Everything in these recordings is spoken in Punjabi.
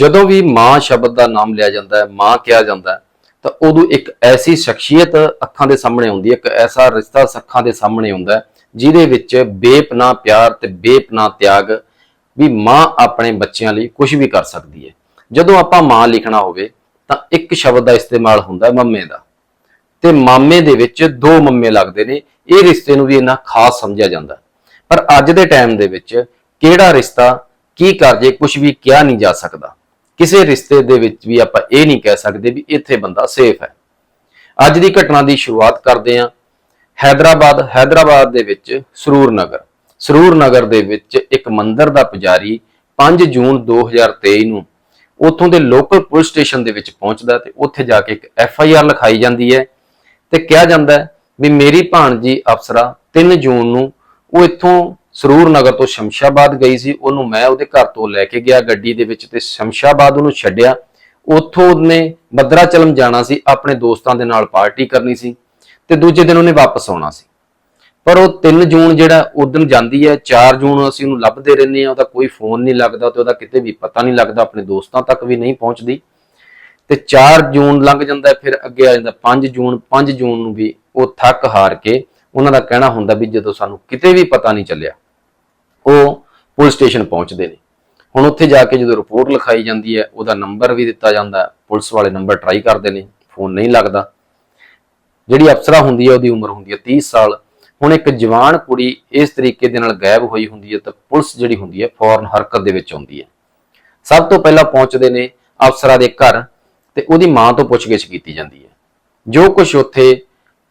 ਜਦੋਂ ਵੀ ਮਾਂ ਸ਼ਬਦ ਦਾ ਨਾਮ ਲਿਆ ਜਾਂਦਾ ਹੈ, ਮਾਂ ਕਿਹਾ ਜਾਂਦਾ ਹੈ, ਤਾਂ ਉਦੋਂ ਇੱਕ ਐਸੀ ਸ਼ਖਸੀਅਤ ਅੱਖਾਂ ਦੇ ਸਾਹਮਣੇ ਆਉਂਦੀ ਹੈ, ਇੱਕ ਐਸਾ ਰਿਸ਼ਤਾ ਅੱਖਾਂ ਦੇ ਸਾਹਮਣੇ ਆਉਂਦਾ ਹੈ, ਜਿਹਦੇ ਵਿੱਚ ਬੇਪਨਾਹ ਪਿਆਰ ਤੇ ਬੇਪਨਾਹ ਤਿਆਗ ਵੀ ਮਾਂ ਆਪਣੇ ਬੱਚਿਆਂ ਲਈ ਕੁਝ ਵੀ ਕਰ ਸਕਦੀ ਹੈ। ਜਦੋਂ ਆਪਾਂ ਮਾਂ ਲਿਖਣਾ ਹੋਵੇ, ਤਾਂ ਇੱਕ ਸ਼ਬਦ ਦਾ ਇਸਤੇਮਾਲ ਹੁੰਦਾ ਮੰਮੇ ਦਾ। ਤੇ ਮਾਮੇ ਦੇ ਵਿੱਚ ਦੋ ਮੰਮੇ ਲੱਗਦੇ ਨੇ, ਇਹ ਰਿਸ਼ਤੇ ਨੂੰ ਵੀ ਇੰਨਾ ਖਾਸ ਸਮਝਿਆ ਜਾਂਦਾ ਪਰ ਅੱਜ ਦੇ ਟਾਈਮ ਦੇ ਵਿੱਚ ਕਿਹੜਾ ਰਿਸ਼ਤਾ ਕੀ ਕਰ ਜੇ ਕੁਝ ਵੀ ਕਿਹਾ ਨਹੀਂ ਜਾ ਸਕਦਾ। ਕਿਸੇ ਰਿਸ਼ਤੇ ਦੇ ਵਿੱਚ ਵੀ ਆਪਾਂ ਇਹ ਨਹੀਂ ਕਹਿ ਸਕਦੇ ਵੀ ਇੱਥੇ ਬੰਦਾ ਸੇਫ ਹੈ। ਅੱਜ ਦੀ ਘਟਨਾ ਦੀ ਸ਼ੁਰੂਆਤ ਕਰਦੇ ਹਾਂ। ਹੈਦਰਾਬਾਦ ਹੈਦਰਾਬਾਦ ਦੇ ਵਿੱਚ ਸਰੂਰ ਨਗਰ। ਸਰੂਰ ਨਗਰ ਦੇ ਵਿੱਚ ਇੱਕ ਮੰਦਿਰ ਦਾ ਪੁਜਾਰੀ 5 ਜੂਨ 2023 ਨੂੰ ਉੱਥੋਂ ਦੇ ਲੋਕਲ ਪੁਲਿਸ ਸਟੇਸ਼ਨ ਦੇ ਵਿੱਚ ਪਹੁੰਚਦਾ ਤੇ ਉੱਥੇ ਜਾ ਕੇ ਇੱਕ ਐਫ ਆਈ ਆਰ ਲਿਖਾਈ ਜਾਂਦੀ ਹੈ ਤੇ ਕਿਹਾ ਜਾਂਦਾ ਵੀ ਮੇਰੀ ਭਾਣਜੀ ਅਫਸਰਾ 3 ਜੂਨ ਨੂੰ ਉਹ ਇੱਥੋਂ ਸਰੂਰ ਨਗਰ ਤੋਂ ਸ਼ਮਸ਼ਾਬਾਦ ਗਈ ਸੀ, ਉਹਨੂੰ ਮੈਂ ਉਹਦੇ ਘਰ ਤੋਂ ਲੈ ਕੇ ਗਿਆ ਗੱਡੀ ਦੇ ਵਿੱਚ ਤੇ ਸ਼ਮਸ਼ਾਬਾਦ ਉਹਨੂੰ ਛੱਡਿਆ। ਉੱਥੋਂ ਉਹਨੇ ਭਦਰਾਚਲਮ ਜਾਣਾ ਸੀ, ਆਪਣੇ ਦੋਸਤਾਂ ਦੇ ਨਾਲ ਪਾਰਟੀ ਕਰਨੀ ਸੀ ਤੇ ਦੂਜੇ ਦਿਨ ਉਹਨੇ ਵਾਪਸ ਆਉਣਾ ਸੀ। ਪਰ ਉਹ 3 ਜੂਨ ਜਿਹੜਾ ਉਦੋਂ ਜਾਂਦੀ ਹੈ 4 ਜੂਨ ਅਸੀਂ ਉਹਨੂੰ ਲੱਭਦੇ ਰਹਿੰਦੇ ਆ ਉਹਦਾ ਕੋਈ ਫੋਨ ਨਹੀਂ ਲੱਗਦਾ ਤੇ ਉਹਦਾ ਕਿਤੇ ਵੀ ਪਤਾ ਨਹੀਂ ਲੱਗਦਾ, ਆਪਣੇ ਦੋਸਤਾਂ ਤੱਕ ਵੀ ਨਹੀਂ ਪਹੁੰਚਦੀ। ਤੇ 4 ਜੂਨ ਲੰਘ ਜਾਂਦਾ, ਫਿਰ ਅੱਗੇ ਆ ਜਾਂਦਾ 5 ਜੂਨ 5 ਜੂਨ ਨੂੰ ਵੀ ਉਹ ਥੱਕ ਹਾਰ ਕੇ ਉਹਨਾਂ ਦਾ ਕਹਿਣਾ ਹੁੰਦਾ ਵੀ ਜਦੋਂ ਸਾਨੂੰ ਕਿਤੇ ਵੀ ਪਤਾ ਨਹੀਂ ਚੱਲਿਆ। ਉਹ ਪੁਲਿਸ ਸਟੇਸ਼ਨ ਪਹੁੰਚਦੇ ਨੇ। ਹੁਣ ਉੱਥੇ ਜਾ ਕੇ ਜਦੋਂ ਰਿਪੋਰਟ ਲਿਖਾਈ ਜਾਂਦੀ ਹੈ, ਉਹਦਾ ਨੰਬਰ ਵੀ ਦਿੱਤਾ ਜਾਂਦਾ ਪੁਲਿਸ ਵਾਲੇ ਨੰਬਰ ਟਰਾਈ ਕਰਦੇ ਨੇ, ਫੋਨ ਨਹੀਂ ਲੱਗਦਾ। ਜਿਹੜੀ ਅਫਸਰਾ ਹੁੰਦੀ ਹੈ, ਉਹਦੀ ਉਮਰ ਹੁੰਦੀ ਹੈ 30 ਸਾਲ। ਹੁਣ ਇੱਕ ਜਵਾਨ ਕੁੜੀ ਇਸ ਤਰੀਕੇ ਦੇ ਨਾਲ ਗਾਇਬ ਹੋਈ ਹੁੰਦੀ ਹੈ ਤਾਂ ਪੁਲਿਸ ਜਿਹੜੀ ਹੁੰਦੀ ਹੈ, ਫੌਰਨ ਹਰਕਤ ਦੇ ਵਿੱਚ ਆਉਂਦੀ ਹੈ। ਸਭ ਤੋਂ ਪਹਿਲਾਂ ਪਹੁੰਚਦੇ ਨੇ ਅਫਸਰਾਂ ਦੇ ਘਰ ਤੇ ਉਹਦੀ ਮਾਂ ਤੋਂ ਪੁੱਛਗਿੱਛ ਕੀਤੀ ਜਾਂਦੀ ਹੈ। ਜੋ ਕੁਝ ਉੱਥੇ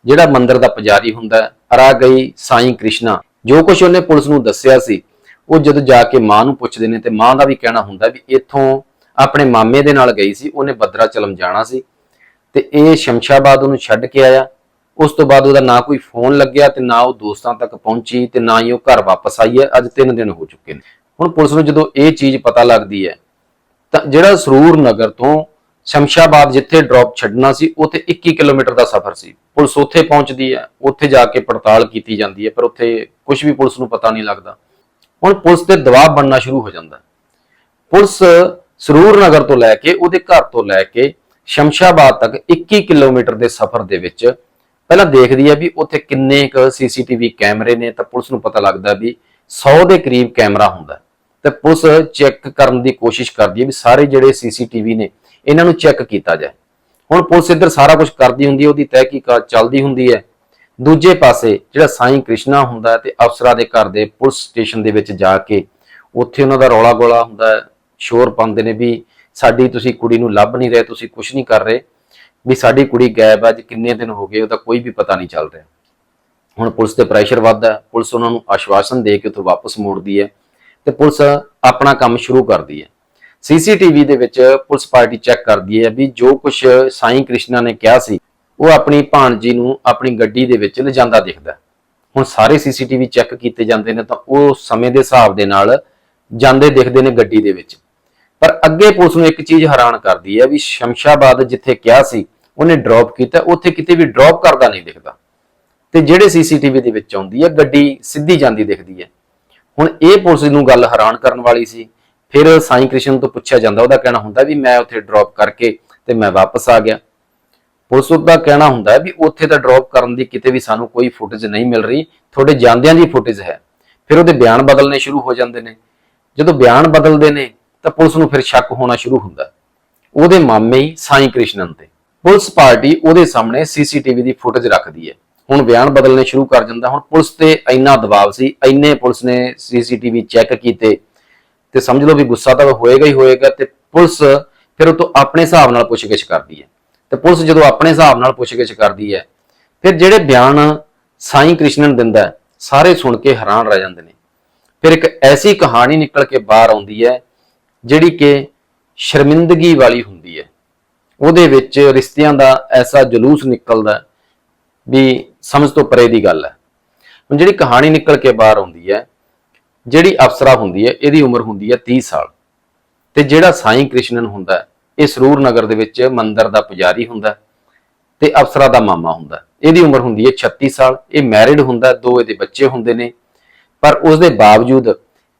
ਜਿਹੜਾ ਮੰਦਿਰ ਦਾ ਪੁਜਾਰੀ ਹੁੰਦਾ ਹੈ ਅਰਾ ਗਈ ਸਾਈਂ ਕ੍ਰਿਸ਼ਨਾ ਜੋ ਕੁਝ ਉਹਨੇ ਪੁਲਿਸ ਨੂੰ ਦੱਸਿਆ ਸੀ, ਉਹ ਜਦੋਂ ਜਾ ਕੇ ਮਾਂ ਨੂੰ ਪੁੱਛਦੇ ਨੇ ਤੇ ਮਾਂ ਦਾ ਵੀ ਕਹਿਣਾ ਹੁੰਦਾ ਵੀ ਇੱਥੋਂ ਆਪਣੇ ਮਾਮੇ ਦੇ ਨਾਲ ਗਈ ਸੀ, ਉਹਨੇ ਬਦਰਾ ਚਲਮ ਜਾਣਾ ਸੀ ਤੇ ਇਹ ਸ਼ਮਸ਼ਾਬਾਦ ਉਹਨੂੰ ਛੱਡ ਕੇ ਆਇਆ। ਉਸ ਤੋਂ ਬਾਅਦ ਉਹਦਾ ਨਾ ਕੋਈ ਫੋਨ ਲੱਗਿਆ ਤੇ ਨਾ ਉਹ ਦੋਸਤਾਂ ਤੱਕ ਪਹੁੰਚੀ ਤੇ ਨਾ ਹੀ ਉਹ ਘਰ ਵਾਪਸ ਆਈ ਹੈ। ਅੱਜ 3 ਦਿਨ ਹੋ ਚੁੱਕੇ ਨੇ। ਹੁਣ ਪੁਲਿਸ ਨੂੰ ਜਦੋਂ ਇਹ ਚੀਜ਼ ਪਤਾ ਲੱਗਦੀ ਹੈ ਤਾਂ ਜਿਹੜਾ ਸਰੂਰ ਨਗਰ ਤੋਂ ਸ਼ਮਸ਼ਾਬਾਦ ਜਿੱਥੇ ਡ੍ਰੌਪ ਛੱਡਣਾ ਸੀ, ਉੱਥੇ 21 ਕਿਲੋਮੀਟਰ ਦਾ ਸਫ਼ਰ ਸੀ। ਪੁਲਿਸ ਉੱਥੇ ਪਹੁੰਚਦੀ ਹੈ, ਉੱਥੇ ਜਾ ਕੇ ਪੜਤਾਲ ਕੀਤੀ ਜਾਂਦੀ ਹੈ, ਪਰ ਉੱਥੇ ਕੁਝ ਵੀ ਪੁਲਿਸ ਨੂੰ ਪਤਾ ਨਹੀਂ ਲੱਗਦਾ। ਹੁਣ ਪੁਲਿਸ ਤੇ ਦਬਾਅ ਬਣਨਾ ਸ਼ੁਰੂ ਹੋ ਜਾਂਦਾ ਪੁਲਿਸ ਸਰੂਰ ਨਗਰ ਤੋਂ ਲੈ ਕੇ, ਉਹਦੇ ਘਰ ਤੋਂ ਲੈ ਕੇ ਸ਼ਮਸ਼ਾਬਾਦ ਤੱਕ 21 ਕਿਲੋਮੀਟਰ ਦੇ ਸਫ਼ਰ ਦੇ ਵਿੱਚ ਪਹਿਲਾਂ ਦੇਖਦੀ ਹੈ ਵੀ ਉੱਥੇ ਕਿੰਨੇ ਕੁ ਸੀਸੀਟੀਵੀ ਕੈਮਰੇ ਨੇ, ਤਾਂ ਪੁਲਿਸ ਨੂੰ ਪਤਾ ਲੱਗਦਾ ਵੀ 100 ਦੇ ਕਰੀਬ ਕੈਮਰਾ ਹੁੰਦਾ ਤੇ ਪੁਲਿਸ ਚੈੱਕ ਕਰਨ ਦੀ ਕੋਸ਼ਿਸ਼ ਕਰਦੀ ਹੈ ਵੀ ਸਾਰੇ ਜਿਹੜੇ ਸੀਸੀਟੀਵੀ ਨੇ, ਇਹਨਾਂ ਨੂੰ ਚੈੱਕ ਕੀਤਾ ਜਾਏ। ਹੁਣ ਪੁਲਿਸ ਇੱਧਰ ਸਾਰਾ ਕੁਝ ਕਰਦੀ ਹੁੰਦੀ ਹੈ, ਉਹਦੀ ਤਹਿਕੀਕਾਤ ਚੱਲਦੀ ਹੁੰਦੀ ਹੈ। ਦੂਜੇ ਪਾਸੇ ਜਿਹੜਾ ਸਾਈਂ ਕ੍ਰਿਸ਼ਨਾ ਹੁੰਦਾ ਹੈ ਤੇ ਅਫਸਰਾਂ ਦੇ ਘਰ ਦੇ ਪੁਲਿਸ ਸਟੇਸ਼ਨ ਦੇ ਵਿੱਚ ਜਾ ਕੇ ਉੱਥੇ ਉਹਨਾਂ ਦਾ ਰੌਲਾ ਗੋਲਾ ਹੁੰਦਾ ਸ਼ੋਰ ਪਾਉਂਦੇ ਨੇ ਵੀ ਸਾਡੀ ਤੁਸੀਂ ਕੁੜੀ ਨੂੰ ਲੱਭ ਨਹੀਂ ਰਹੇ, ਤੁਸੀਂ ਕੁਝ ਨਹੀਂ ਕਰ ਰਹੇ। ਵੀ ਸਾਡੀ ਕੁੜੀ ਗਾਇਬ ਹੈ, ਅੱਜ ਕਿੰਨੇ ਦਿਨ ਹੋ ਗਏ, ਉਹਦਾ ਕੋਈ ਵੀ ਪਤਾ ਨਹੀਂ ਚੱਲ ਰਿਹਾ। ਹੁਣ ਪੁਲਿਸ ਤੇ ਪ੍ਰੈਸ਼ਰ ਵੱਧਦਾ ਪੁਲਿਸ ਉਹਨਾਂ ਨੂੰ ਆਸ਼ਵਾਸਨ ਦੇ ਕੇ ਉੱਥੋਂ ਵਾਪਸ ਮੋੜਦੀ ਹੈ। ਤੇ ਪੁਲਿਸ ਆਪਣਾ ਕੰਮ ਸ਼ੁਰੂ ਕਰਦੀ ਹੈ। ਸੀਸੀਟੀਵੀ ਦੇ ਵਿੱਚ ਪੁਲਿਸ ਪਾਰਟੀ ਚੈੱਕ ਕਰਦੀ ਹੈ ਵੀ ਜੋ ਕੁਝ ਸਾਈਂ ਕ੍ਰਿਸ਼ਨਾ ਨੇ ਕਿਹਾ ਸੀ, ਉਹ ਆਪਣੀ ਭਾਣਜੀ ਨੂੰ ਆਪਣੀ ਗੱਡੀ ਦੇ ਵਿੱਚ ਲਿਜਾਂਦਾ ਦਿਖਦਾ ਹੁਣ ਸਾਰੇ ਸੀਸੀਟੀਵੀ ਚੈੱਕ ਕੀਤੇ ਜਾਂਦੇ ਨੇ ਤਾਂ ਉਹ ਸਮੇਂ ਦੇ ਹਿਸਾਬ ਦੇ ਨਾਲ ਜਾਂਦੇ ਦਿਖਦੇ ਨੇ ਗੱਡੀ ਦੇ ਵਿੱਚ। ਪਰ ਅੱਗੇ ਪੁਲਿਸ ਨੂੰ ਇੱਕ ਚੀਜ਼ ਹੈਰਾਨ ਕਰਦੀ ਹੈ ਵੀ ਸ਼ਮਸ਼ਾਬਾਦ ਜਿੱਥੇ ਕਿਹਾ ਸੀ, ਉਹਨੇ ਡ੍ਰੌਪ ਕੀਤਾ, ਉੱਥੇ ਕਿਤੇ ਵੀ ਡ੍ਰੌਪ ਕਰਦਾ ਨਹੀਂ ਦਿਖਦਾ। ਤੇ ਜਿਹੜੇ ਸੀਸੀਟੀਵੀ ਦੇ ਵਿੱਚ ਆਉਂਦੀ ਹੈ, ਗੱਡੀ ਸਿੱਧੀ ਜਾਂਦੀ ਦਿਖਦੀ ਹੈ। ਹੁਣ ਇਹ ਪੁਲਿਸ ਨੂੰ ਗੱਲ ਹੈਰਾਨ ਕਰਨ ਵਾਲੀ ਸੀ। ਫਿਰ ਸਾਈਂ ਕ੍ਰਿਸ਼ਨ ਤੋਂ ਪੁੱਛਿਆ ਜਾਂਦਾ, ਉਹਦਾ ਕਹਿਣਾ ਹੁੰਦਾ ਵੀ ਮੈਂ ਉੱਥੇ ਡ੍ਰੌਪ ਕਰਕੇ ਤੇ ਮੈਂ ਵਾਪਸ ਆ ਗਿਆ। ਪੁਲਿਸ ਦਾ ਕਹਿਣਾ ਹੁੰਦਾ ਵੀ ਉੱਥੇ ਤਾਂ ਡ੍ਰੌਪ ਕਰਨ ਦੀ ਕਿਤੇ ਵੀ ਸਾਨੂੰ ਕੋਈ ਫੁਟੇਜ ਨਹੀਂ ਮਿਲ ਰਹੀ, ਤੁਹਾਡੇ ਜਾਂਦਿਆਂ ਦੀ ਫੁਟੇਜ ਹੈ। ਫਿਰ ਉਹਦੇ ਬਿਆਨ ਬਦਲਨੇ ਸ਼ੁਰੂ ਹੋ ਜਾਂਦੇ ਨੇ। ਜਦੋਂ ਬਿਆਨ ਬਦਲਦੇ ਨੇ, ਤਾਂ ਪੁਲਿਸ ਨੂੰ ਫਿਰ ਸ਼ੱਕ ਹੋਣਾ ਸ਼ੁਰੂ ਹੁੰਦਾ। ਉਹਦੇ ਮਾਮੇ ਹੀ ਸਾਈਂ ਕ੍ਰਿਸ਼ਨਨ ਤੇ। ਪੁਲਿਸ ਪਾਰਟੀ ਉਹਦੇ ਸਾਹਮਣੇ ਸੀਸੀਟੀਵੀ ਦੀ ਫੁਟੇਜ ਰੱਖਦੀ ਹੈ। ਹੁਣ ਬਿਆਨ ਬਦਲਨੇ ਸ਼ੁਰੂ ਕਰ ਜਾਂਦਾ ਹੁਣ ਪੁਲਿਸ ਤੇ ਇੰਨਾ ਦਬਾਅ ਸੀ, ਇੰਨੇ ਪੁਲਿਸ ਨੇ ਸੀਸੀਟੀਵੀ ਚੈੱਕ ਕੀਤੇ ਤੇ ਸਮਝ ਲਓ ਵੀ ਗੁੱਸਾ ਤਾਂ ਹੋਏਗਾ ਹੀ ਹੋਏਗਾ ਤੇ ਪੁਲਿਸ ਫਿਰ ਉਹ ਤੋਂ ਆਪਣੇ ਹਿਸਾਬ ਨਾਲ ਪੁੱਛਗਿੱਛ ਕਰਦੀ ਹੈ। ਤੇ ਪੁਲਿਸ ਜਦੋਂ ਆਪਣੇ ਹਿਸਾਬ ਨਾਲ ਪੁੱਛਗਿੱਛ ਕਰਦੀ ਹੈ, ਫਿਰ ਜਿਹੜੇ ਬਿਆਨ ਸਾਈਂ ਕ੍ਰਿਸ਼ਨਨ ਦਿੰਦਾ ਸਾਰੇ ਸੁਣ ਕੇ ਹੈਰਾਨ ਰਹਿ ਜਾਂਦੇ ਨੇ। ਫਿਰ ਇੱਕ ਐਸੀ ਕਹਾਣੀ ਨਿਕਲ ਕੇ ਬਾਹਰ ਆਉਂਦੀ ਹੈ, ਜਿਹੜੀ ਕਿ ਸ਼ਰਮਿੰਦਗੀ ਵਾਲੀ ਹੁੰਦੀ ਹੈ। ਉਹਦੇ ਵਿੱਚ ਰਿਸ਼ਤਿਆਂ ਦਾ ਐਸਾ ਜਲੂਸ ਨਿਕਲਦਾ ਵੀ ਸਮਝ ਤੋਂ ਪਰੇ ਦੀ ਗੱਲ ਹੈ। ਹੁਣ ਜਿਹੜੀ ਕਹਾਣੀ ਨਿਕਲ ਕੇ ਬਾਹਰ ਆਉਂਦੀ ਹੈ, ਜਿਹੜੀ ਅਫਸਰਾ ਹੁੰਦੀ ਹੈ, ਇਹਦੀ ਉਮਰ ਹੁੰਦੀ ਹੈ 30 ਸਾਲ। ਤੇ ਜਿਹੜਾ ਸਾਈਂ ਕ੍ਰਿਸ਼ਨਨ ਹੁੰਦਾ ਇਹ ਸਰੂਰ ਨਗਰ ਦੇ ਵਿੱਚ ਮੰਦਿਰ ਦਾ ਪੁਜਾਰੀ ਹੁੰਦਾ ਹੈ ਤੇ ਅਫਸਰਾ ਦਾ ਮਾਮਾ ਹੁੰਦਾ ਇਹਦੀ ਉਮਰ ਹੁੰਦੀ ਹੈ 36 ਸਾਲ, ਇਹ ਮੈਰਿਡ ਹੁੰਦਾ ਦੋ ਇਹਦੇ ਬੱਚੇ ਹੁੰਦੇ ਨੇ। ਪਰ ਉਸ ਦੇ ਬਾਵਜੂਦ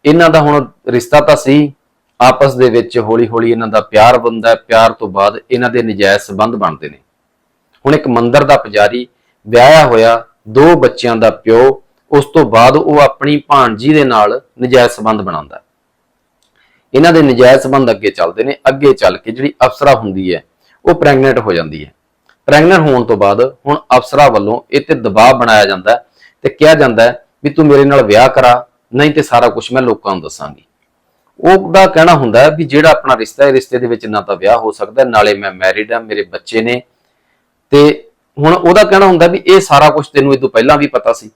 ਇਹਨਾਂ ਦਾ ਹੁਣ ਰਿਸ਼ਤਾ ਤਾਂ ਸੀ, ਆਪਸ ਦੇ ਵਿੱਚ ਹੌਲੀ-ਹੌਲੀ ਇਹਨਾਂ ਦਾ ਪਿਆਰ ਬਣਦਾ ਪਿਆਰ ਤੋਂ ਬਾਅਦ ਇਹਨਾਂ ਦੇ ਨਜਾਇਜ਼ ਸੰਬੰਧ ਬਣਦੇ ਨੇ। ਹੁਣ ਇੱਕ ਮੰਦਿਰ ਦਾ ਪੁਜਾਰੀ ਵਿਆਹਿਆ ਹੋਇਆ ਦੋ ਬੱਚਿਆਂ ਦਾ ਪਿਓ, ਉਸ ਤੋਂ ਬਾਅਦ ਉਹ ਆਪਣੀ ਭਾਣਜੀ ਦੇ ਨਾਲ ਨਜਾਇਜ਼ ਸੰਬੰਧ ਬਣਾਉਂਦਾ ਇਹਨਾਂ ਦੇ ਨਜਾਇਜ਼ ਸੰਬੰਧ ਅੱਗੇ ਚੱਲਦੇ ਨੇ, ਅੱਗੇ ਚੱਲ ਕੇ ਜਿਹੜੀ ਅਫਸਰਾ ਹੁੰਦੀ ਹੈ, ਉਹ ਪ੍ਰੈਗਨੈਂਟ ਹੋ ਜਾਂਦੀ ਹੈ। ਪ੍ਰੈਗਨੈਂਟ ਹੋਣ ਤੋਂ ਬਾਅਦ ਹੁਣ ਅਫਸਰਾ ਵੱਲੋਂ ਇਹ ਤੇ ਦਬਾਅ ਬਣਾਇਆ ਜਾਂਦਾ ਤੇ ਕਿਹਾ ਜਾਂਦਾ ਹੈ ਵੀ ਤੂੰ ਮੇਰੇ ਨਾਲ ਵਿਆਹ ਕਰਾ, ਨਹੀਂ ਤੇ ਸਾਰਾ ਕੁਝ ਮੈਂ ਲੋਕਾਂ ਨੂੰ ਦੱਸਾਂਗੀ। ਉਹਦਾ ਕਹਿਣਾ ਹੁੰਦਾ ਵੀ ਜਿਹੜਾ ਆਪਣਾ ਰਿਸ਼ਤਾ ਹੈ ਰਿਸ਼ਤੇ ਦੇ ਵਿੱਚ ਨਾ ਤਾਂ ਵਿਆਹ ਹੋ ਸਕਦਾ ਨਾਲੇ ਮੈਂ ਮੈਰਿਡ ਆ ਮੇਰੇ ਬੱਚੇ ਨੇ ਤੇ ਹੁਣ ਉਹਦਾ ਕਹਿਣਾ ਹੁੰਦਾ ਵੀ ਇਹ ਸਾਰਾ ਕੁਝ ਤੈਨੂੰ ਇਹ ਤੋਂ ਪਹਿਲਾਂ ਵੀ ਪਤਾ ਸੀ।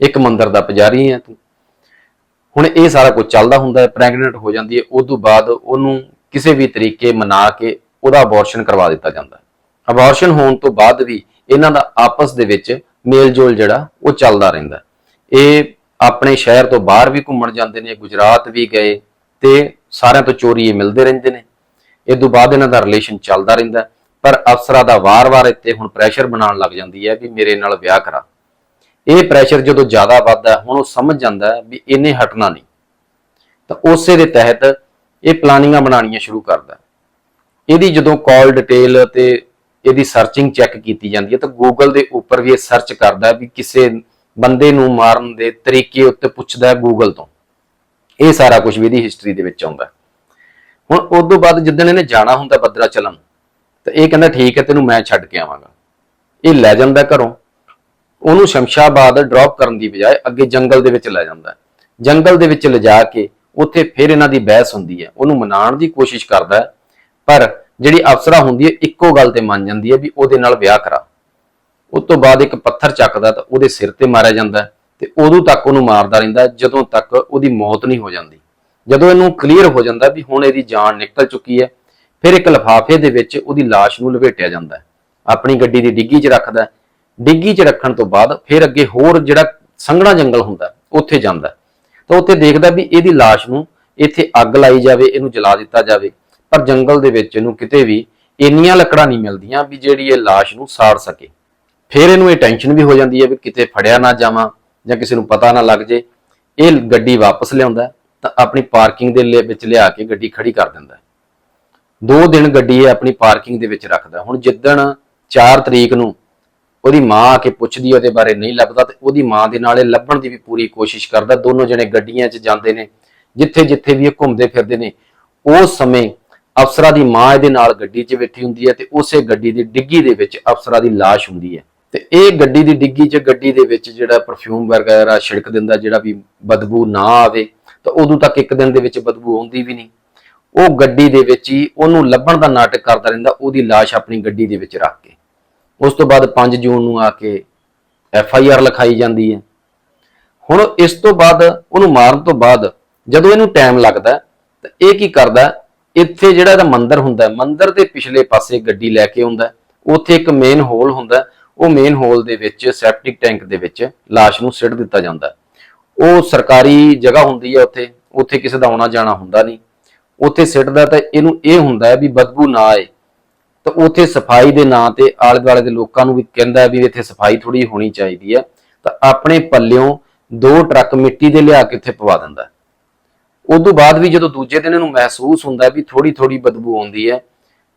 ਇੱਕ ਮੰਦਰ ਦਾ ਪੁਜਾਰੀ ਹੈ ਤੂੰ। ਹੁਣ ਇਹ ਸਾਰਾ ਕੁਝ ਚੱਲਦਾ ਹੁੰਦਾ ਹੈ ਪ੍ਰੈਗਨੈਂਟ ਹੋ ਜਾਂਦੀ ਹੈ ਉਸ ਤੋਂ ਬਾਅਦ ਉਹਨੂੰ ਕਿਸੇ ਵੀ ਤਰੀਕੇ ਮਨਾ ਕੇ ਉਹਦਾ ਅਬੋਰਸ਼ਨ ਕਰਵਾ ਦਿੱਤਾ ਜਾਂਦਾ ਹੈ। ਅਬੋਰਸ਼ਨ ਹੋਣ ਤੋਂ ਬਾਅਦ ਵੀ ਇਹਨਾਂ ਦਾ ਆਪਸ ਦੇ ਵਿੱਚ ਮੇਲ-ਜੋਲ ਜਿਹੜਾ, ਉਹ ਚੱਲਦਾ ਰਹਿੰਦਾ ਇਹ ਆਪਣੇ ਸ਼ਹਿਰ ਤੋਂ ਬਾਹਰ ਵੀ ਘੁੰਮਣ ਜਾਂਦੇ ਨੇ, ਗੁਜਰਾਤ ਵੀ ਗਏ ਤੇ ਸਾਰਿਆਂ ਤੋਂ ਚੋਰੀ ਮਿਲਦੇ ਰਹਿੰਦੇ ਨੇ। ਇਹ ਤੋਂ ਬਾਅਦ ਇਹਨਾਂ ਦਾ ਰਿਲੇਸ਼ਨ ਚੱਲਦਾ ਰਹਿੰਦਾ ਪਰ ਅਫਸਰਾਂ ਦਾ ਵਾਰ-ਵਾਰ ਇੱਥੇ ਹੁਣ ਪ੍ਰੈਸ਼ਰ ਬਣਾਉਣ ਲੱਗ ਜਾਂਦੀ ਹੈ ਵੀ ਮੇਰੇ ਨਾਲ ਵਿਆਹ ਕਰਾ। ਇਹ ਪ੍ਰੈਸ਼ਰ ਜਦੋਂ ਜ਼ਿਆਦਾ ਵੱਧਦਾ ਹੁਣ ਉਹ ਸਮਝ ਜਾਂਦਾ ਵੀ ਇਹਨੇ ਹਟਣਾ ਨਹੀਂ। ਤਾਂ ਉਸੇ ਦੇ ਤਹਿਤ ਇਹ ਪਲਾਨਿੰਗਾਂ ਬਣਾਉਣੀਆਂ ਸ਼ੁਰੂ ਕਰਦਾ ਇਹਦੀ ਜਦੋਂ ਕਾਲ ਡਿਟੇਲ ਤੇ ਇਹਦੀ ਸਰਚਿੰਗ ਚੈੱਕ ਕੀਤੀ ਜਾਂਦੀ ਹੈ ਤਾਂ ਗੂਗਲ ਦੇ ਉੱਪਰ ਵੀ ਇਹ ਸਰਚ ਕਰਦਾ ਵੀ ਕਿਸੇ ਬੰਦੇ ਨੂੰ ਮਾਰਨ ਦੇ ਤਰੀਕੇ ਉੱਤੇ ਪੁੱਛਦਾ ਹੈ ਗੂਗਲ ਤੋਂ। ਇਹ ਸਾਰਾ ਕੁਝ ਵੀ ਇਹਦੀ ਹਿਸਟਰੀ ਦੇ ਵਿੱਚ ਆਉਂਦਾ ਹੁਣ ਉਸ ਤੋਂ ਬਾਅਦ ਜਿੱਦਣ ਇਹਨੇ ਜਾਣਾ ਹੁੰਦਾ ਬੱਦਰਾ ਚਲਨ ਤਾਂ ਇਹ ਕਹਿੰਦਾ, ਠੀਕ ਹੈ, ਤੈਨੂੰ ਮੈਂ ਛੱਡ ਕੇ ਆਵਾਂਗਾ। ਇਹ ਲੈ ਜਾਂਦਾ ਘਰੋਂ। ਉਹਨੂੰ ਸ਼ਮਸ਼ਾਬਾਦ ਡ੍ਰੌਪ ਕਰਨ ਦੀ ਬਜਾਏ ਅੱਗੇ ਜੰਗਲ ਦੇ ਵਿੱਚ ਲੈ ਜਾਂਦਾ ਜੰਗਲ ਦੇ ਵਿੱਚ ਲਿਜਾ ਕੇ ਉੱਥੇ ਫਿਰ ਇਹਨਾਂ ਦੀ ਬਹਿਸ ਹੁੰਦੀ ਹੈ। ਉਹਨੂੰ ਮਨਾਉਣ ਦੀ ਕੋਸ਼ਿਸ਼ ਕਰਦਾ ਪਰ ਜਿਹੜੀ ਅਫਸਰਾ ਹੁੰਦੀ ਹੈ, ਇੱਕੋ ਗੱਲ ਤੇ ਮੰਨ ਜਾਂਦੀ ਹੈ ਵੀ ਉਹਦੇ ਨਾਲ ਵਿਆਹ ਕਰਾ। ਉਸ ਤੋਂ ਬਾਅਦ ਇੱਕ ਪੱਥਰ ਚੱਕਦਾ ਤਾਂ ਉਹਦੇ ਸਿਰ ਤੇ ਮਾਰਿਆ ਜਾਂਦਾ ਤੇ ਉਦੋਂ ਤੱਕ ਉਹਨੂੰ ਮਾਰਦਾ ਰਹਿੰਦਾ ਜਦੋਂ ਤੱਕ ਉਹਦੀ ਮੌਤ ਨਹੀਂ ਹੋ ਜਾਂਦੀ। ਜਦੋਂ ਇਹਨੂੰ ਕਲੀਅਰ ਹੋ ਜਾਂਦਾ ਵੀ ਹੁਣ ਇਹਦੀ ਜਾਨ ਨਿਕਲ ਚੁੱਕੀ ਹੈ ਫਿਰ ਇੱਕ ਲਿਫਾਫੇ ਦੇ ਵਿੱਚ ਉਹਦੀ ਲਾਸ਼ ਨੂੰ ਲਪੇਟਿਆ ਜਾਂਦਾ ਹੈ। ਆਪਣੀ ਗੱਡੀ ਦੀ ਡਿੱਗੀ 'ਚ ਰੱਖਦਾ ਡਿੱਗੀ 'ਚ ਰੱਖਣ ਤੋਂ ਬਾਅਦ ਫਿਰ ਅੱਗੇ ਹੋਰ ਜਿਹੜਾ ਸੰਘਣਾ ਜੰਗਲ ਹੁੰਦਾ, ਉੱਥੇ ਜਾਂਦਾ ਤਾਂ ਉੱਥੇ ਦੇਖਦਾ ਵੀ ਇਹਦੀ ਲਾਸ਼ ਨੂੰ ਇੱਥੇ ਅੱਗ ਲਾਈ ਜਾਵੇ, ਇਹਨੂੰ ਜਲਾ ਦਿੱਤਾ ਜਾਵੇ। ਪਰ ਜੰਗਲ ਦੇ ਵਿੱਚ ਇਹਨੂੰ ਕਿਤੇ ਵੀ ਇੰਨੀਆਂ ਲੱਕੜਾਂ ਨਹੀਂ ਮਿਲਦੀਆਂ ਵੀ ਜਿਹੜੀ ਇਹ ਲਾਸ਼ ਨੂੰ ਸਾੜ ਸਕੇ। ਫਿਰ ਇਹਨੂੰ ਇਹ ਟੈਨਸ਼ਨ ਵੀ ਹੋ ਜਾਂਦੀ ਹੈ ਵੀ ਕਿਤੇ ਫੜਿਆ ਨਾ ਜਾਵਾਂ ਜਾਂ ਕਿਸੇ ਨੂੰ ਪਤਾ ਨਾ ਲੱਗ ਜੇ। ਇਹ ਗੱਡੀ ਵਾਪਸ ਲਿਆਉਂਦਾ ਤਾਂ ਆਪਣੀ ਪਾਰਕਿੰਗ ਦੇ ਲਈ- ਵਿੱਚ ਲਿਆ ਕੇ ਗੱਡੀ ਖੜੀ ਕਰ ਦਿੰਦਾ ਦੋ ਦਿਨ ਗੱਡੀ ਇਹ ਆਪਣੀ ਪਾਰਕਿੰਗ ਦੇ ਵਿੱਚ ਰੱਖਦਾ। ਹੁਣ ਜਿੱਦਣ 4 ਤਰੀਕ ਨੂੰ ਉਹਦੀ ਮਾਂ ਆ ਕੇ ਪੁੱਛਦੀ ਉਹਦੇ ਬਾਰੇ ਨਹੀਂ ਲੱਭਦਾ ਤੇ ਉਹਦੀ ਮਾਂ ਦੇ ਨਾਲ ਇਹ ਲੱਭਣ ਦੀ ਵੀ ਪੂਰੀ ਕੋਸ਼ਿਸ਼ ਕਰਦਾ। ਦੋਨੋਂ ਜਣੇ ਗੱਡੀਆਂ 'ਚ ਜਾਂਦੇ ਨੇ ਜਿੱਥੇ ਜਿੱਥੇ ਵੀ ਇਹ ਘੁੰਮਦੇ ਫਿਰਦੇ ਨੇ ਉਸ ਸਮੇਂ ਅਫਸਰਾਂ ਦੀ ਮਾਂ ਇਹਦੇ ਨਾਲ ਗੱਡੀ 'ਚ ਬੈਠੀ ਹੁੰਦੀ ਹੈ ਤੇ ਉਸੇ ਗੱਡੀ ਦੀ ਡਿੱਗੀ ਦੇ ਵਿੱਚ ਅਫਸਰਾਂ ਦੀ ਲਾਸ਼ ਹੁੰਦੀ ਹੈ ਤੇ ਇਹ ਗੱਡੀ ਦੀ ਡਿੱਗੀ 'ਚ ਗੱਡੀ ਦੇ ਵਿੱਚ ਜਿਹੜਾ ਪਰਫਿਊਮ ਵਗੈਰਾ ਛਿੜਕ ਦਿੰਦਾ, ਜਿਹੜਾ ਵੀ ਬਦਬੂ ਨਾ ਆਵੇ, ਤਾਂ ਉਦੋਂ ਤੱਕ ਇੱਕ ਦਿਨ ਦੇ ਵਿੱਚ ਬਦਬੂ ਆਉਂਦੀ ਵੀ ਨਹੀਂ। ਉਹ ਗੱਡੀ ਦੇ ਵਿੱਚ ਹੀ ਉਹਨੂੰ ਲੱਭਣ ਦਾ ਨਾਟਕ ਕਰਦਾ ਰਹਿੰਦਾ ਉਹਦੀ ਲਾਸ਼ ਆਪਣੀ ਗੱਡੀ ਦੇ ਵਿੱਚ ਰੱਖ ਕੇ। ਉਸ ਤੋਂ ਬਾਅਦ 5 ਜੂਨ ਨੂੰ ਆ ਕੇ ਐਫ ਆਈ ਆਰ ਲਿਖਾਈ ਜਾਂਦੀ ਹੈ। ਹੁਣ ਇਸ ਤੋਂ ਬਾਅਦ ਉਹਨੂੰ ਮਾਰਨ ਤੋਂ ਬਾਅਦ ਜਦੋਂ ਇਹਨੂੰ ਟਾਈਮ ਲੱਗਦਾ ਤਾਂ ਇਹ ਕੀ ਕਰਦਾ ਇੱਥੇ ਜਿਹੜਾ ਇਹਦਾ ਮੰਦਿਰ ਹੁੰਦਾ ਹੈ, ਮੰਦਿਰ ਦੇ ਪਿਛਲੇ ਪਾਸੇ ਗੱਡੀ ਲੈ ਕੇ ਆਉਂਦਾ ਉੱਥੇ ਇੱਕ ਮੇਨ ਹੋਲ ਹੁੰਦਾ ਉਹ ਮੇਨ ਹੋਲ ਦੇ ਵਿੱਚ ਸੈਪਟਿਕ ਟੈਂਕ ਦੇ ਵਿੱਚ ਲਾਸ਼ ਨੂੰ ਸਿੱਟ ਦਿੱਤਾ ਜਾਂਦਾ ਉਹ ਸਰਕਾਰੀ ਜਗ੍ਹਾ ਹੁੰਦੀ ਹੈ ਉੱਥੇ। ਉੱਥੇ ਕਿਸੇ ਦਾ ਆਉਣਾ ਜਾਣਾ ਹੁੰਦਾ ਨਹੀਂ। ਉੱਥੇ ਸਿੱਟਦਾ ਤਾਂ ਇਹਨੂੰ ਇਹ ਹੁੰਦਾ ਹੈ ਵੀ ਬਦਬੂ ਨਾ ਆਏ। ਤਾਂ ਉੱਥੇ ਸਫ਼ਾਈ ਦੇ ਨਾਂ ਤੇ ਆਲੇ ਦੁਆਲੇ ਦੇ ਲੋਕਾਂ ਨੂੰ ਵੀ ਕਹਿੰਦਾ ਵੀ ਇੱਥੇ ਸਫ਼ਾਈ ਥੋੜੀ ਹੋਣੀ ਚਾਹੀਦੀ ਹੈ। ਤਾਂ ਆਪਣੇ ਪੱਲਿਓਂ ਦੋ ਟਰੱਕ ਮਿੱਟੀ ਦੇ ਲਿਆ ਕੇ ਉੱਥੇ ਪਵਾ ਦਿੰਦਾ ਉਦੋਂ ਬਾਅਦ ਵੀ ਜਦੋਂ ਦੂਜੇ ਦਿਨ ਇਹਨੂੰ ਮਹਿਸੂਸ ਹੁੰਦਾ ਵੀ ਥੋੜੀ ਥੋੜੀ ਬਦਬੂ ਆਉਂਦੀ ਹੈ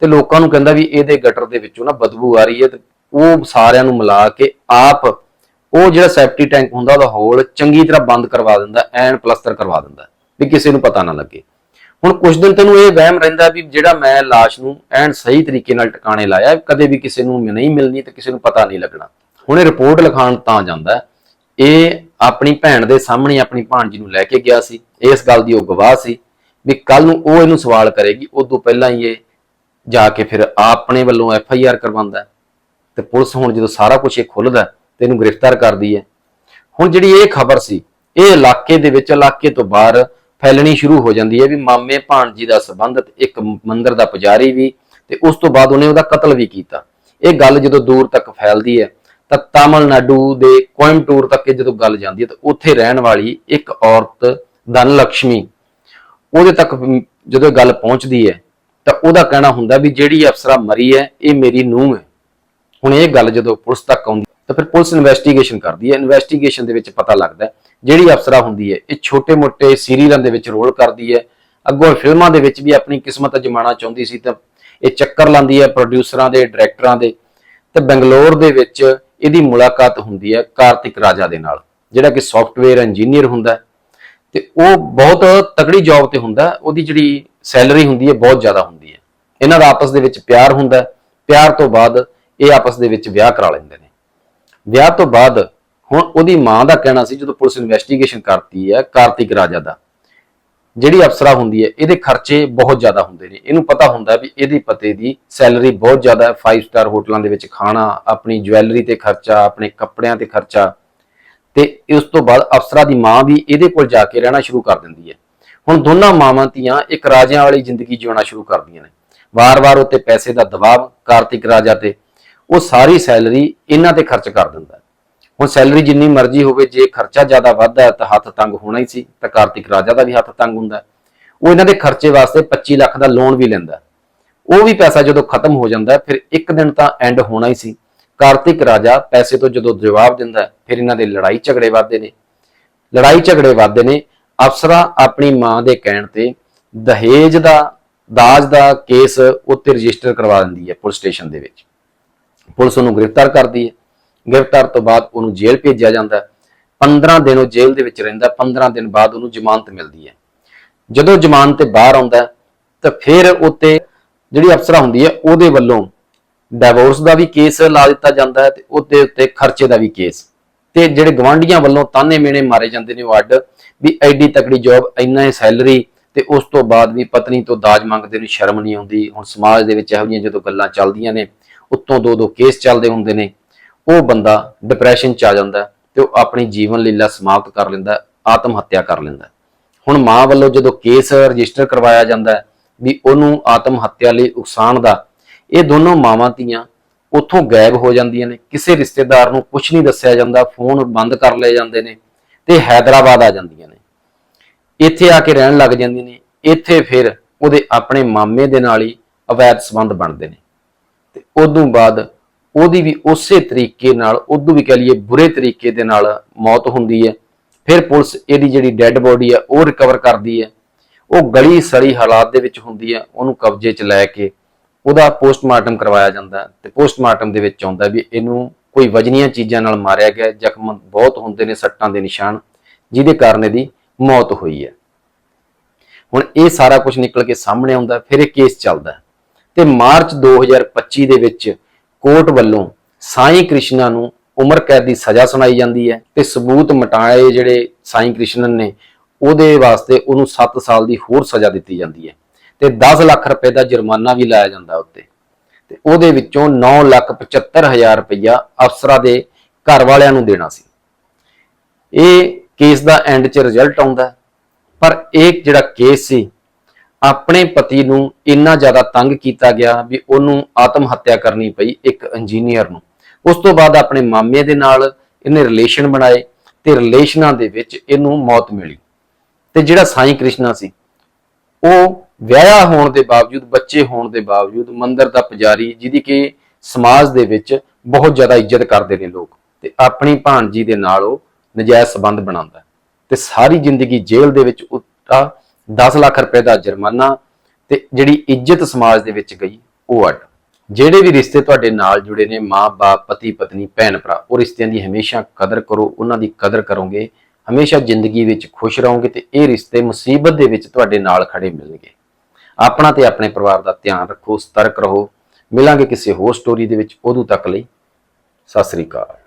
ਤੇ ਲੋਕਾਂ ਨੂੰ ਕਹਿੰਦਾ ਵੀ ਇਹਦੇ ਗਟਰ ਦੇ ਵਿੱਚੋਂ ਨਾ ਬਦਬੂ ਆ ਰਹੀ ਹੈ ਤੇ ਉਹ ਸਾਰਿਆਂ ਨੂੰ ਮਿਲਾ ਕੇ ਆਪ ਉਹ ਜਿਹੜਾ ਸੈਫਟੀ ਟੈਂਕ ਹੁੰਦਾ ਉਹਦਾ ਹੋਲ ਚੰਗੀ ਤਰ੍ਹਾਂ ਬੰਦ ਕਰਵਾ ਦਿੰਦਾ, ਐਨ ਪਲਸਤਰ ਕਰਵਾ ਦਿੰਦਾ ਵੀ ਕਿਸੇ ਨੂੰ ਪਤਾ ਨਾ ਲੱਗੇ। ਹੁਣ ਕੁਝ ਦਿਨ ਤੈਨੂੰ ਇਹ ਵਹਿਮ ਰਹਿੰਦਾ ਵੀ ਜਿਹੜਾ ਮੈਂ ਲਾਸ਼ ਨੂੰ ਐਨ ਸਹੀ ਤਰੀਕੇ ਨਾਲ ਟਿਕਾਣੇ ਲਾਇਆ, ਕਦੇ ਵੀ ਕਿਸੇ ਨੂੰ ਨਹੀਂ ਮਿਲਣੀ ਤੇ ਕਿਸੇ ਨੂੰ ਪਤਾ ਨਹੀਂ ਲੱਗਣਾ। ਹੁਣ ਇਹ ਰਿਪੋਰਟ ਲਿਖਾਉਣ ਤਾਂ ਜਾਂਦਾ ਇਹ ਆਪਣੀ ਭੈਣ ਦੇ ਸਾਹਮਣੇ ਆਪਣੀ ਭਾਣਜੀ ਨੂੰ ਲੈ ਕੇ ਗਿਆ ਸੀ। ਇਸ ਗੱਲ ਦੀ ਉਹ ਗਵਾਹ ਸੀ ਵੀ ਕੱਲ ਨੂੰ ਉਹ ਇਹਨੂੰ ਸਵਾਲ ਕਰੇਗੀ ਉਦੋਂ ਪਹਿਲਾਂ ਹੀ ਇਹ ਜਾ ਕੇ ਫਿਰ ਆਪਣੇ ਵੱਲੋਂ ਐਫ ਆਈ ਆਰ ਕਰਵਾਉਂਦਾ ਤੇ ਪੁਲਿਸ ਹੁਣ ਜਦੋਂ ਸਾਰਾ ਕੁਝ ਇਹ ਖੁੱਲਦਾ ਤੇ ਇਹਨੂੰ ਗ੍ਰਿਫਤਾਰ ਕਰਦੀ ਹੈ। ਹੁਣ ਜਿਹੜੀ ਇਹ ਖਬਰ ਸੀ, ਇਹ ਇਲਾਕੇ ਦੇ ਵਿੱਚ, ਇਲਾਕੇ ਤੋਂ ਬਾਹਰ ਫੈਲਣੀ ਸ਼ੁਰੂ ਹੋ ਜਾਂਦੀ ਹੈ ਵੀ ਮਾਮੇ ਭਾਣਜੀ ਦਾ ਸੰਬੰਧ, ਇੱਕ ਮੰਦਿਰ ਦਾ ਪੁਜਾਰੀ ਵੀ, ਤੇ ਉਸ ਤੋਂ ਬਾਅਦ ਉਹਨੇ ਉਹਦਾ ਕਤਲ ਵੀ ਕੀਤਾ। ਇਹ ਗੱਲ ਜਦੋਂ ਦੂਰ ਤੱਕ ਫੈਲਦੀ ਹੈ, ਤਾਂ ਤਾਮਿਲਨਾਡੂ ਦੇ ਕੋਇੰਬਟੂਰ ਤੱਕ ਇਹ ਜਦੋਂ ਗੱਲ ਜਾਂਦੀ ਹੈ, ਤਾਂ ਉੱਥੇ ਰਹਿਣ ਵਾਲੀ ਇੱਕ ਔਰਤ ਧਨ ਲక్ష్ਮੀ ਉਹਦੇ ਤੱਕ ਜਦੋਂ ਇਹ ਗੱਲ ਪਹੁੰਚਦੀ ਹੈ, ਤਾਂ ਉਹਦਾ ਕਹਿਣਾ ਹੁੰਦਾ ਵੀ ਜਿਹੜੀ ਅਫਸਰਾ ਮਰੀ ਹੈ, ਇਹ ਮੇਰੀ ਨੂੰਹ ਹੈ। ਹੁਣ ਇਹ ਗੱਲ ਜਦੋਂ ਪੁਲਿਸ ਤੱਕ ਆਉਂਦੀ ਤਾਂ ਫਿਰ ਪੁਲਿਸ ਇਨਵੈਸਟੀਗੇਸ਼ਨ ਕਰਦੀ ਹੈ। ਇਨਵੈਸਟੀਗੇਸ਼ਨ ਦੇ ਵਿੱਚ ਪਤਾ ਲੱਗਦਾ ਜਿਹੜੀ ਅਫਸਰਾ ਹੁੰਦੀ ਹੈ, ਇਹ ਛੋਟੇ-ਮੋਟੇ ਸੀਰੀਅਲਾਂ ਦੇ ਵਿੱਚ ਰੋਲ ਕਰਦੀ ਹੈ। ਅੱਗੋਂ ਫਿਲਮਾਂ ਦੇ ਵਿੱਚ ਵੀ ਆਪਣੀ ਕਿਸਮਤ ਅਜਮਾਉਣਾ ਚਾਹੁੰਦੀ ਸੀ ਤਾਂ ਇਹ ਚੱਕਰ ਲਾਂਦੀ ਹੈ ਪ੍ਰੋਡਿਊਸਰਾਂ ਦੇ, ਡਾਇਰੈਕਟਰਾਂ ਦੇ। ਤੇ ਬੰਗਲੌਰ ਦੇ ਵਿੱਚ ਇਹਦੀ ਮੁਲਾਕਾਤ ਹੁੰਦੀ ਹੈ ਕਾਰਤਿਕ ਰਾਜਾ ਦੇ ਨਾਲ, ਜਿਹੜਾ ਕਿ ਸੌਫਟਵੇਅਰ ਇੰਜੀਨੀਅਰ ਹੁੰਦਾ ਹੈ। ਤੇ ਉਹ ਬਹੁਤ ਤਕੜੀ ਜੌਬ ਤੇ ਹੁੰਦਾ ਉਹਦੀ ਜਿਹੜੀ ਸੈਲਰੀ ਹੁੰਦੀ ਹੈ ਬਹੁਤ ਜ਼ਿਆਦਾ ਹੁੰਦੀ ਹੈ। ਇਹਨਾਂ ਦਾ ਆਪਸ ਦੇ ਵਿੱਚ ਪਿਆਰ ਹੁੰਦਾ ਪਿਆਰ ਤੋਂ ਬਾਅਦ ਇਹ ਆਪਸ ਦੇ ਵਿੱਚ ਵਿਆਹ ਕਰਾ ਲੈਂਦੇ ਨੇ। ਵਿਆਹ ਤੋਂ ਬਾਅਦ ਹੁਣ ਉਹਦੀ ਮਾਂ ਦਾ ਕਹਿਣਾ ਸੀ, ਜਦੋਂ ਪੁਲਿਸ ਇਨਵੈਸਟੀਗੇਸ਼ਨ ਕਰਤੀ ਹੈ, ਕਾਰਤਿਕ ਰਾਜਾ ਦਾ, ਜਿਹੜੀ ਅਫਸਰਾ ਹੁੰਦੀ ਹੈ, ਇਹਦੇ ਖਰਚੇ ਬਹੁਤ ਜ਼ਿਆਦਾ ਹੁੰਦੇ ਨੇ। ਇਹਨੂੰ ਪਤਾ ਹੁੰਦਾ ਵੀ ਇਹਦੇ ਪਤੇ ਦੀ ਸੈਲਰੀ ਬਹੁਤ ਜ਼ਿਆਦਾ ਹੈ 5 ਸਟਾਰ ਹੋਟਲਾਂ ਦੇ ਵਿੱਚ ਖਾਣਾ, ਆਪਣੀ ਜਵੈਲਰੀ ਤੇ ਖਰਚਾ, ਆਪਣੇ ਕੱਪੜਿਆਂ ਤੇ ਖਰਚਾ। ਤੇ ਉਸ ਤੋਂ ਬਾਅਦ ਅਫਸਰਾ ਦੀ ਮਾਂ ਵੀ ਇਹਦੇ ਕੋਲ ਜਾ ਕੇ ਰਹਿਣਾ ਸ਼ੁਰੂ ਕਰ ਦਿੰਦੀ ਹੈ। ਹੁਣ ਦੋਨਾਂ ਮਾਵਾਂ ਧੀਆਂ ਇੱਕ ਰਾਜਿਆਂ ਵਾਲੀ ਜ਼ਿੰਦਗੀ ਜਿਉਣਾ ਸ਼ੁਰੂ ਕਰਦੀਆਂ ਨੇ। ਵਾਰ-ਵਾਰ ਉੱਤੇ ਪੈਸੇ ਦਾ ਦਬਾਅ ਕਾਰਤਿਕ ਰਾਜਾ ਤੇ, ਉਹ ਸਾਰੀ ਸੈਲਰੀ ਇਹਨਾਂ ਤੇ ਖਰਚ ਕਰ ਦਿੰਦਾ ਹੁਣ ਸੈਲਰੀ ਜਿੰਨੀ ਮਰਜ਼ੀ ਹੋਵੇ, ਜੇ ਖਰਚਾ ਜ਼ਿਆਦਾ ਵੱਧਦਾ ਤਾਂ ਹੱਥ ਤੰਗ ਹੋਣਾ ਹੀ ਸੀ, ਤਾਂ ਕਾਰਤਿਕ ਰਾਜਾ ਦਾ ਵੀ ਹੱਥ ਤੰਗ ਹੁੰਦਾ ਉਹ ਇਹਨਾਂ ਦੇ ਖਰਚੇ ਵਾਸਤੇ 25 ਲੱਖ ਦਾ ਲੋਨ ਵੀ ਲੈਂਦਾ ਉਹ ਵੀ ਪੈਸਾ ਜਦੋਂ ਖਤਮ ਹੋ ਜਾਂਦਾ ਫਿਰ ਇੱਕ ਦਿਨ ਤਾਂ ਐਂਡ ਹੋਣਾ ਹੀ ਸੀ। ਕਾਰਤਿਕ ਰਾਜਾ ਪੈਸੇ ਤੋਂ ਜਦੋਂ ਜਵਾਬ ਦਿੰਦਾ ਫਿਰ ਇਹਨਾਂ ਦੇ ਲੜਾਈ ਝਗੜੇ ਵੱਧਦੇ ਨੇ। ਲੜਾਈ ਝਗੜੇ ਵੱਧਦੇ ਨੇ। ਅਫਸਰਾ ਆਪਣੀ ਮਾਂ ਦੇ ਕਹਿਣ ਤੇ ਦਹੇਜ ਦਾ, ਦਾਜ ਦਾ ਕੇਸ ਉੱਤੇ ਰਜਿਸਟਰ ਕਰਵਾ ਦਿੰਦੀ ਹੈ ਪੁਲਿਸ ਸਟੇਸ਼ਨ ਦੇ ਵਿੱਚ। ਪੁਲਿਸ ਉਹਨੂੰ ਗ੍ਰਿਫਤਾਰ ਕਰਦੀ ਹੈ। ਗ੍ਰਿਫਤਾਰ ਤੋਂ ਬਾਅਦ ਉਹਨੂੰ ਜੇਲ੍ਹ ਭੇਜਿਆ ਜਾਂਦਾ ਹੈ। 15 ਦਿਨ ਉਹ ਜੇਲ੍ਹ ਦੇ ਵਿੱਚ ਰਹਿੰਦਾ ਹੈ, 15 ਦਿਨ ਬਾਅਦ ਉਹਨੂੰ ਜ਼ਮਾਨਤ ਮਿਲਦੀ ਹੈ। ਜਦੋਂ ਜ਼ਮਾਨਤ ਤੇ ਬਾਹਰ ਆਉਂਦਾ ਤਾਂ ਫਿਰ ਉੱਤੇ ਜਿਹੜੀ ਅਫਸਰਾ ਹੁੰਦੀ ਹੈ ਉਹਦੇ ਵੱਲੋਂ ਡਿਵੋਰਸ ਦਾ ਵੀ ਕੇਸ ਲਾ ਦਿੱਤਾ ਜਾਂਦਾ ਹੈ ਤੇ ਉਹਦੇ ਉੱਤੇ ਖਰਚੇ ਦਾ ਵੀ ਕੇਸ। ਤੇ ਜਿਹੜੇ ਗਵਾਂਢੀਆਂ ਵੱਲੋਂ ਤਾਨੇ ਮੇਣੇ ਮਾਰੇ ਜਾਂਦੇ ਨੇ ਉਹ ਅੱਡ ਵੀ ਐਡੀ ਤਕੜੀ ਜੌਬ ਇੰਨਾ ਹੀ ਸੈਲਰੀ ਤੇ ਉਸ ਤੋਂ ਬਾਅਦ ਵੀ ਪਤਨੀ ਤੋਂ ਦਾਜ ਮੰਗਦੇ ਨੂੰ ਸ਼ਰਮ ਨਹੀਂ ਆਉਂਦੀ। ਹੁਣ ਸਮਾਜ ਦੇ ਵਿੱਚ ਇਹੋ ਜਿਹੀਆਂ ਜਦੋਂ ਗੱਲਾਂ ਚੱਲਦੀਆਂ ਨੇ ਉੱਤੋਂ ਦੋ ਦੋ ਕੇਸ ਚੱਲਦੇ ਹੁੰਦੇ ਨੇ। ਉਹ ਬੰਦਾ ਡਿਪਰੈਸ਼ਨ ਚ ਆ ਜਾਂਦਾ ਹੈ ਤੇ ਉਹ ਆਪਣੀ ਜੀਵਨ ਲੀਲਾ ਸਮਾਪਤ ਕਰ ਲੈਂਦਾ ਆਤਮ ਹੱਤਿਆ ਕਰ ਲੈਂਦਾ ਹੁਣ ਮਾਂ ਵੱਲੋਂ ਜਦੋਂ ਕੇਸ ਰਜਿਸਟਰ ਕਰਵਾਇਆ ਜਾਂਦਾ ਵੀ ਉਹਨੂੰ ਆਤਮ ਹੱਤਿਆ ਲਈ ਉਕਸਾਣ ਦਾ, ਇਹ ਦੋਨੋਂ ਮਾਵਾਂ ਧੀਆਂ ਉੱਥੋਂ ਗਾਇਬ ਹੋ ਜਾਂਦੀਆਂ ਨੇ, ਕਿਸੇ ਰਿਸ਼ਤੇਦਾਰ ਨੂੰ ਕੁਝ ਨਹੀਂ ਦੱਸਿਆ ਜਾਂਦਾ ਫੋਨ ਬੰਦ ਕਰ ਲਏ ਜਾਂਦੇ ਨੇ ਤੇ ਹੈਦਰਾਬਾਦ ਆ ਜਾਂਦੀਆਂ ਨੇ। ਇੱਥੇ ਆ ਕੇ ਰਹਿਣ ਲੱਗ ਜਾਂਦੀਆਂ ਨੇ, ਇੱਥੇ ਫਿਰ ਉਹਦੇ ਆਪਣੇ ਮਾਮੇ ਦੇ ਨਾਲ ਹੀ ਅਵੈਧ ਸੰਬੰਧ ਬਣਦੇ ਨੇ। ਤੇ ਉਦੋਂ ਬਾਅਦ ਉਹਦੀ ਵੀ ਉਸੇ ਤਰੀਕੇ ਨਾਲ ਉਦੋਂ ਵੀ ਕਹ ਲਈਏ ਬੁਰੇ ਤਰੀਕੇ ਦੇ ਨਾਲ ਮੌਤ ਹੁੰਦੀ ਹੈ। ਫਿਰ ਪੁਲਿਸ ਇਹਦੀ ਜਿਹੜੀ ਡੈੱਡ ਬੋਡੀ ਹੈ ਉਹ ਰਿਕਵਰ ਕਰਦੀ ਹੈ। ਉਹ ਗਲੀ ਸੜੀ ਹਾਲਾਤ ਦੇ ਵਿੱਚ ਹੁੰਦੀ ਹੈ, ਉਹਨੂੰ ਕਬਜ਼ੇ 'ਚ ਲੈ ਕੇ ਉਹਦਾ ਪੋਸਟਮਾਰਟਮ ਕਰਵਾਇਆ ਜਾਂਦਾ ਹੈ ਤੇ ਪੋਸਟਮਾਰਟਮ ਦੇ ਵਿੱਚ ਆਉਂਦਾ ਵੀ ਇਹਨੂੰ ਕੋਈ ਵਜਨੀਆਂ ਚੀਜ਼ਾਂ ਨਾਲ ਮਾਰਿਆ ਗਿਆ ਜ਼ਖਮ ਬਹੁਤ ਹੁੰਦੇ ਨੇ, ਸੱਟਾਂ ਦੇ ਨਿਸ਼ਾਨ, ਜਿਹਦੇ ਕਾਰਨ ਇਹਦੀ ਮੌਤ ਹੋਈ ਹੈ। ਹੁਣ ਇਹ ਸਾਰਾ ਕੁਝ ਨਿਕਲ ਕੇ ਸਾਹਮਣੇ ਆਉਂਦਾ ਫਿਰ ਇਹ ਕੇਸ ਚੱਲਦਾ ਹੈ। ਤੇ ਮਾਰਚ 2025 ਦੇ ਵਿੱਚ ਕੋਰਟ ਵੱਲੋਂ ਸਾਈਂ ਕ੍ਰਿਸ਼ਨਾ ਨੂੰ ਉਮਰ ਕੈਦ ਦੀ ਸਜ਼ਾ ਸੁਣਾਈ ਜਾਂਦੀ ਹੈ ਤੇ ਸਬੂਤ ਮਟਾਏ ਜਿਹੜੇ ਸਾਈਂ ਕ੍ਰਿਸ਼ਨਨ ਨੇ, ਉਹਦੇ ਵਾਸਤੇ ਉਹਨੂੰ 7 ਸਾਲ ਦੀ ਹੋਰ ਸਜ਼ਾ ਦਿੱਤੀ ਜਾਂਦੀ ਹੈ ਤੇ 10 ਲੱਖ ਰੁਪਏ ਦਾ ਜੁਰਮਾਨਾ ਵੀ ਲਾਇਆ ਜਾਂਦਾ ਉੱਤੇ। ਤੇ ਉਹਦੇ ਵਿੱਚੋਂ 9 ਲੱਖ 75 ਹਜ਼ਾਰ ਰੁਪਇਆ ਅਫਸਰਾਂ ਦੇ ਘਰ ਵਾਲਿਆਂ ਨੂੰ ਦੇਣਾ ਸੀ। ਇਹ ਕੇਸ ਦਾ ਐਂਡ 'ਚ ਰਿਜ਼ਲਟ ਆਉਂਦਾ ਪਰ ਇਹ ਜਿਹੜਾ ਕੇਸ ਸੀ ਆਪਣੇ ਪਤੀ ਨੂੰ ਇੰਨਾ ਜ਼ਿਆਦਾ ਤੰਗ ਕੀਤਾ ਗਿਆ ਵੀ ਉਹਨੂੰ ਆਤਮ ਹੱਤਿਆ ਕਰਨੀ ਪਈ ਇੱਕ ਇੰਜੀਨੀਅਰ ਨੂੰ। ਉਸ ਤੋਂ ਬਾਅਦ ਆਪਣੇ ਮਾਮੇ ਦੇ ਨਾਲ ਇਹਨੇ ਰਿਲੇਸ਼ਨ ਬਣਾਏ ਤੇ ਰਿਲੇਸ਼ਨਾਂ ਦੇ ਵਿੱਚ ਇਹਨੂੰ ਮੌਤ ਮਿਲੀ। ਤੇ ਜਿਹੜਾ ਸਾਈਂ ਕ੍ਰਿਸ਼ਨਾ ਸੀ, ਉਹ ਵਿਆਹਿਆ ਹੋਣ ਦੇ ਬਾਵਜੂਦ, ਬੱਚੇ ਹੋਣ ਦੇ ਬਾਵਜੂਦ ਮੰਦਰ ਦਾ ਪੁਜਾਰੀ ਜਿਹਦੀ ਕਿ ਸਮਾਜ ਦੇ ਵਿੱਚ ਬਹੁਤ ਜ਼ਿਆਦਾ ਇੱਜ਼ਤ ਕਰਦੇ ਨੇ ਲੋਕ ਤੇ ਆਪਣੀ ਭਾਣਜੀ ਦੇ ਨਾਲ ਉਹ ਨਜਾਇਜ਼ ਸਬੰਧ ਬਣਾਉਂਦਾ ਤੇ ਸਾਰੀ ਜ਼ਿੰਦਗੀ ਜੇਲ੍ਹ ਦੇ ਵਿੱਚ ਉੱਤਾ 10 ਲੱਖ ਰੁਪਏ ਦਾ ਜੁਰਮਾਨਾ ਤੇ ਜਿਹੜੀ ਇੱਜ਼ਤ ਸਮਾਜ ਦੇ ਵਿੱਚ ਗਈ, ਉਹ ਅੱਡ। ਜਿਹੜੇ ਵੀ ਰਿਸ਼ਤੇ ਤੁਹਾਡੇ ਨਾਲ ਜੁੜੇ ਨੇ ਮਾਂ-ਬਾਪ ਪਤੀ, ਪਤਨੀ, ਭੈਣ, ਭਰਾ, ਉਹ ਰਿਸ਼ਤਿਆਂ ਦੀ ਹਮੇਸ਼ਾ ਕਦਰ ਕਰੋ, ਉਹਨਾਂ ਦੀ ਕਦਰ ਕਰੋਗੇ, ਹਮੇਸ਼ਾ ਜ਼ਿੰਦਗੀ ਵਿੱਚ ਖੁਸ਼ ਰਹੋਗੇ ਤੇ ਇਹ ਰਿਸ਼ਤੇ ਮੁਸੀਬਤ ਦੇ ਵਿੱਚ ਤੁਹਾਡੇ ਨਾਲ ਖੜੇ ਮਿਲਣਗੇ। ਆਪਣਾ ਤੇ ਆਪਣੇ ਪਰਿਵਾਰ ਦਾ ਧਿਆਨ ਰੱਖੋ, ਸਤਰਕ ਰਹੋ। ਮਿਲਾਂਗੇ ਕਿਸੇ ਹੋਰ ਸਟੋਰੀ ਦੇ ਵਿੱਚ। ਉਦੋਂ ਤੱਕ ਲਈ ਸਤਿ ਸ੍ਰੀ ਅਕਾਲ।